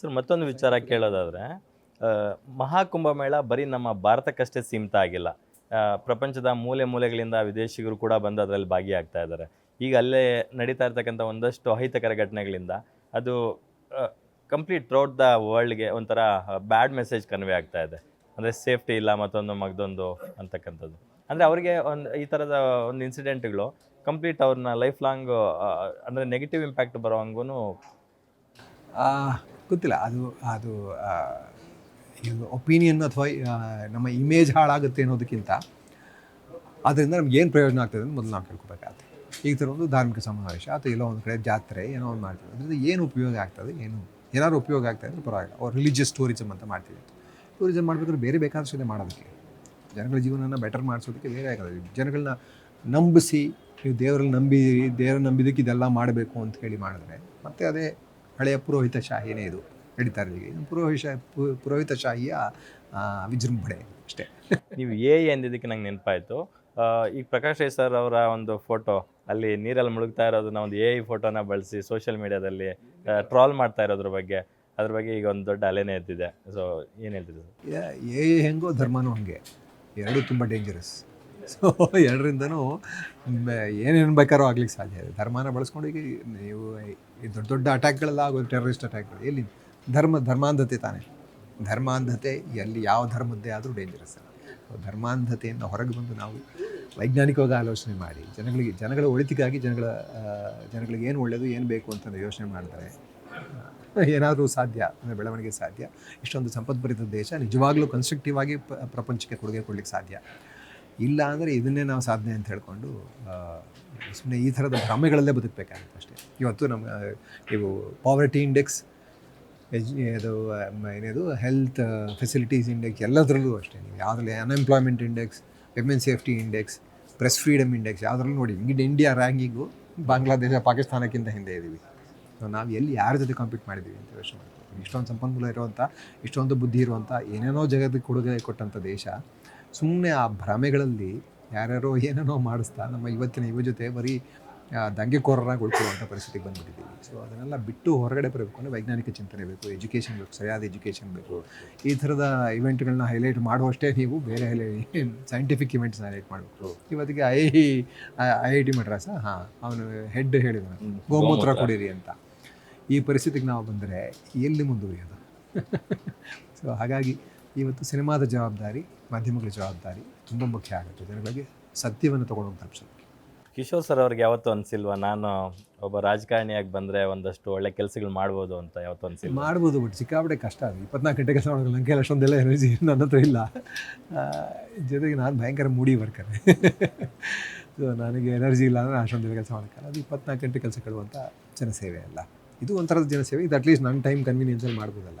Sir ಮತ್ತೊಂದು ವಿಚಾರ ಕೇಳೋದಾದರೆ ಮಹಾಕುಂಭ ಮಹಾಕುಂಭಮೇಳ ಬರೀ ನಮ್ಮ ಭಾರತಕ್ಕಷ್ಟೇ ಸೀಮಿತ ಆಗಿಲ್ಲ. ಪ್ರಪಂಚದ ಮೂಲೆ ಮೂಲೆಗಳಿಂದ ವಿದೇಶಿಗರು ಕೂಡ ಬಂದು ಅದರಲ್ಲಿ ಭಾಗಿಯಾಗ್ತಾ ಇದ್ದಾರೆ. ಈಗ ಅಲ್ಲೇ ನಡೀತಾ ಇರ್ತಕ್ಕಂಥ ಒಂದಷ್ಟು ಅಹಿತಕರ ಘಟನೆಗಳಿಂದ ಅದು ಕಂಪ್ಲೀಟ್ ಥ್ರೌಟ್ ದ ವರ್ಲ್ಡ್ಗೆ ಒಂಥರ ಬ್ಯಾಡ್ ಮೆಸೇಜ್ ಕನ್ವೆ ಆಗ್ತಾ ಇದೆ. ಅಂದರೆ ಸೇಫ್ಟಿ ಇಲ್ಲ ಮತ್ತೊಂದು ಮಗದೊಂದು ಅಂತಕ್ಕಂಥದ್ದು. ಅಂದರೆ ಅವರಿಗೆ ಒಂದು ಈ ಥರದ ಒಂದು ಇನ್ಸಿಡೆಂಟ್ಗಳು ಕಂಪ್ಲೀಟ್ ಅವ್ರನ್ನ ಲೈಫ್ ಲಾಂಗ್ ಅಂದರೆ ನೆಗೆಟಿವ್ ಇಂಪ್ಯಾಕ್ಟ್ ಬರೋ ಹಂಗೂ ಗೊತ್ತಿಲ್ಲ. ಅದು ಅದು ಒಪಿನಿಯನ್ ಅಥವಾ ನಮ್ಮ ಇಮೇಜ್ ಹಾಳಾಗುತ್ತೆ ಅನ್ನೋದಕ್ಕಿಂತ ಅದರಿಂದ ನಮ್ಗೆ ಏನು ಪ್ರಯೋಜನ ಆಗ್ತದೆ ಅಂತ ಮೊದಲು ನಾವು ತಿಳ್ಕೊಬೇಕಾಗುತ್ತೆ. ಈಗ ಥರ ಒಂದು ಧಾರ್ಮಿಕ ಸಮಾವೇಶ ಅಥವಾ ಎಲ್ಲೋ ಒಂದು ಕಡೆ ಜಾತ್ರೆ ಏನೋ ಒಂದು ಮಾಡ್ತೀವಿ. ಅದರಿಂದ ಏನು ಉಪಯೋಗ ಆಗ್ತದೆ, ಏನು, ಏನಾದ್ರು ಉಪಯೋಗ ಆಗ್ತದೆ ಅಂದರೆ ಪರವಾಗಿಲ್ಲ. ಅವ್ರು ರಿಲಿಜಿಯಸ್ ಟೂರಿಸಮ್ ಅಂತ ಮಾಡ್ತೀವಿ. ಟೂರಿಸಮ್ ಮಾಡಬೇಕಾದ್ರೆ ಬೇರೆ ಬೇಕಾದಷ್ಟಿದೆ ಮಾಡೋದಕ್ಕೆ. ಜನಗಳ ಜೀವನನ ಬೆಟರ್ ಮಾಡಿಸೋದಕ್ಕೆ ಬೇರೆ ಆಗೋದು ಜನಗಳನ್ನ ನಂಬಿಸಿ, ನೀವು ದೇವರಲ್ಲಿ ನಂಬಿ, ದೇವ್ರನ್ನ ನಂಬಿದಕ್ಕೆ ಇದೆಲ್ಲ ಮಾಡಬೇಕು ಅಂತ ಹೇಳಿ ಮಾಡಿದ್ರೆ ಮತ್ತೆ ಅದೇ ಹಳೆಯ ಪುರೋಹಿತ ಶಾಹಿನೇ ಇದು. ನಡೀತಾ ಇದು ಪುರೋಹಿತ ಶಾಹಿಯ ವಿಜೃಂಭಣೆ ಅಷ್ಟೇ. ನೀವು ಎ ಎಂದಿದ್ದಕ್ಕೆ ನಂಗೆ ನೆನಪಾಯಿತು. ಈಗ ಪ್ರಕಾಶ್ ರೈ ಸರ್ ಅವರ ಒಂದು ಫೋಟೋ ಅಲ್ಲಿ ನೀರಲ್ಲಿ ಮುಳುಗ್ತಾ ಇರೋದನ್ನ ಒಂದು ಎ ಐ ಫೋಟೋನ ಬಳಸಿ ಸೋಷಿಯಲ್ ಮೀಡಿಯಾದಲ್ಲಿ ಟ್ರಾಲ್ ಮಾಡ್ತಾ ಇರೋದ್ರ ಬಗ್ಗೆ ಅದ್ರ ಬಗ್ಗೆ ಈಗ ಒಂದು ದೊಡ್ಡ ಅಲೆನೇ ಎದ್ದಿದೆ. ಸೊ ಏನು ಹೇಳ್ತಿದ್ರು ಎ ಐ ಹೆಂಗೋ ಧರ್ಮನೂ ಹಂಗೆ. ಎರಡು ತುಂಬ ಡೇಂಜರಸ್ ಸೊ ಎರಡರಿಂದನೂ ಏನೇನು ಬೇಕಾದ್ರೂ ಆಗ್ಲಿಕ್ಕೆ ಸಾಧ್ಯ ಇದೆ. ಧರ್ಮನ ಬಳಸ್ಕೊಂಡು ಈಗ ನೀವು ದೊಡ್ಡ ದೊಡ್ಡ ಅಟ್ಯಾಕ್ಗಳೆಲ್ಲ ಆಗೋದು ಟೆರರಿಸ್ಟ್ ಅಟ್ಯಾಕ್ಗಳು ಎಲ್ಲಿ? ಧರ್ಮ, ಧರ್ಮಾಂಧತೆ ತಾನೇ. ಧರ್ಮಾಂಧತೆ, ಎಲ್ಲಿ ಯಾವ ಧರ್ಮದ್ದೇ ಆದರೂ ಡೇಂಜರಸ್ ಧರ್ಮಾಂಧತೆಯಿಂದ ಹೊರಗೆ ಬಂದು ನಾವು ವೈಜ್ಞಾನಿಕವಾಗಿ ಆಲೋಚನೆ ಮಾಡಿ, ಜನಗಳಿಗೆ, ಜನಗಳ ಒಳಿತಿಗಾಗಿ ಜನಗಳ ಜನಗಳಿಗೆ ಏನು ಒಳ್ಳೆಯದು ಏನು ಬೇಕು ಅಂತ ಯೋಚನೆ ಮಾಡ್ತಾರೆ ಏನಾದರೂ ಸಾಧ್ಯ, ಅಂದರೆ ಬೆಳವಣಿಗೆ ಸಾಧ್ಯ. ಇಷ್ಟೊಂದು ಸಂಪದ್ಭರಿತ ದೇಶ ನಿಜವಾಗ್ಲೂ ಕನ್ಸ್ಟ್ರಕ್ಟಿವ್ ಆಗಿ ಪ್ರಪಂಚಕ್ಕೆ ಕೊಡುಗೆ ಕೊಡ್ಲಿಕ್ಕೆ ಸಾಧ್ಯ. ಇಲ್ಲ ಅಂದರೆ ಇದನ್ನೇ ನಾವು ಸಾಧನೆ ಅಂತ ಹೇಳ್ಕೊಂಡು ಸುಮ್ಮನೆ ಈ ಥರದ ಭ್ರಮೆಗಳಲ್ಲೇ ಬದುಕಬೇಕಾಗುತ್ತೆ ಅಷ್ಟೇ. ಇವತ್ತು ನಮ್ಮ ಇವು ಪಾವರ್ಟಿ ಇಂಡೆಕ್ಸ್ ಎಜ್, ಇದು ಏನಿದು ಹೆಲ್ತ್ ಫೆಸಿಲಿಟೀಸ್ ಇಂಡೆಕ್ಸ್ ಎಲ್ಲದರಲ್ಲೂ ಅಷ್ಟೇ. ನೀವು ಯಾವುದ್ರಲ್ಲಿ unemployment index women safety index press freedom index ಯಾವುದ್ರಲ್ಲೂ ನೋಡಿ ಇಂಗಿಡ್ ಇಂಡಿಯಾ ರ್ಯಾಂಕಿಂಗು ಬಾಂಗ್ಲಾದೇಶ ಪಾಕಿಸ್ತಾನಕ್ಕಿಂತ ಹಿಂದೆ ಇದ್ದೀವಿ ನಾವು ಎಲ್ಲಿ ಯಾರ ಜೊತೆ ಕಾಂಪೀಟ್ ಮಾಡಿದ್ದೀವಿ ಅಂತ ಯೋಚನೆ ಮಾಡ್ತೀವಿ. ಇಷ್ಟೊಂದು ಸಂಪನ್ಮೂಲ ಇರುವಂಥ ಇಷ್ಟೊಂದು ಬುದ್ಧಿ ಇರುವಂಥ ಏನೇನೋ ಜಗತ್ತಿಗೆ ಕೊಡುಗೆ ಕೊಟ್ಟಂಥ ದೇಶ ಸುಮ್ಮನೆ ಆ ಭ್ರಮೆಗಳಲ್ಲಿ ಯಾರ್ಯಾರೋ ಏನೇನೋ ಮಾಡಿಸ್ತಾ ನಮ್ಮ ಇವತ್ತಿನ ಯುವ ಜೊತೆ ಬರೀ ದಂಗೆಕೋರರಾಗಿ ಉಳ್ಕೊಳ್ಳುವಂಥ ಪರಿಸ್ಥಿತಿಗೆ ಬಂದ್ಬಿಟ್ಟಿದ್ದೀವಿ. ಸೊ ಅದನ್ನೆಲ್ಲ ಬಿಟ್ಟು ಹೊರಗಡೆ ಬರಬೇಕು ಅಂದರೆ ವೈಜ್ಞಾನಿಕ ಚಿಂತನೆ ಬೇಕು ಎಜುಕೇಷನ್ ಬೇಕು ಸರಿಯಾದ ಎಜುಕೇಷನ್ ಬೇಕು. ಈ ಥರದ ಇವೆಂಟ್ಗಳನ್ನ ಹೈಲೈಟ್ ಮಾಡುವಷ್ಟೇ ನೀವು ಬೇರೆ ಹೈಲೈ ಸೈಂಟಿಫಿಕ್ ಇವೆಂಟ್ಸ್ ಹೈಲೈಟ್ ಮಾಡಬೇಕು. ಇವತ್ತಿಗೆ I I I T Madras ಹಾಂ ಅವನು ಹೆಡ್ ಹೇಳಿದ ಗೋಮೂತ್ರ ಕೊಡಿರಿ ಅಂತ. ಈ ಪರಿಸ್ಥಿತಿಗೆ ನಾವು ಬಂದರೆ ಎಲ್ಲಿ ಮುಂದುವರಿಯೋದು? ಸೊ ಹಾಗಾಗಿ ಇವತ್ತು ಸಿನಿಮಾದ ಜವಾಬ್ದಾರಿ ಮಾಧ್ಯಮಗಳ ಜವಾಬ್ದಾರಿ ತುಂಬ ಮುಖ್ಯ ಆಗುತ್ತೆ. ಜನಗಳಿಗೆ ಸತ್ಯವನ್ನು ತೊಗೊಂಡೋಗಿ ತಲುಪಿಸೋದು ಕಿಶೋರ್ ಸರ್ ಅವ್ರಿಗೆ ಯಾವತ್ತೂ ಅನಿಸಿಲ್ವಾ? ನಾನು ಒಬ್ಬ ರಾಜಕಾರಣಿಯಾಗಿ ಬಂದರೆ ಒಂದಷ್ಟು ಒಳ್ಳೆ ಕೆಲಸಗಳು ಮಾಡ್ಬೋದು ಅಂತ ಯಾವತ್ತೂ ಅನಿಸಿಲ್ಲ ಮಾಡ್ಬೋದು ಬಟ್ ಸಿಕ್ಕಾಪಟ್ಟೆ ಕಷ್ಟ ಅದು. ಇಪ್ಪತ್ನಾಲ್ಕು ಗಂಟೆ ಕೆಲಸ ಮಾಡೋದು ನನಗೆ ಅಷ್ಟೊಂದೆಲ್ಲ ಎನರ್ಜಿ ನನ್ನ ಹತ್ರ ಇಲ್ಲ. ಜೊತೆಗೆ ನಾನು ಭಯಂಕರ ಮೂಡಿ ವರ್ಕರ್ ಸೊ ನನಗೆ ಎನರ್ಜಿ ಇಲ್ಲ ಅಂದರೆ ಅಷ್ಟೊಂದೆಲ್ಲ ಕೆಲಸ ಮಾಡೋಕ್ಕಲ್ಲ ಅದು ಇಪ್ಪತ್ನಾಲ್ಕು ಗಂಟೆ ಕೆಲಸ ಕೊಡುವಂಥ ಜನಸೇವೆ ಅಲ್ಲ. ಇದು ಒಂಥರದ ಜನಸೇವೆ. ಇದು ಅಟ್ಲೀಸ್ಟ್ ನನ್ನ ಟೈಮ್ ಕನ್ವೀನಿಯನ್ಸಲ್ಲಿ ಮಾಡ್ಬೋದಲ್ಲ.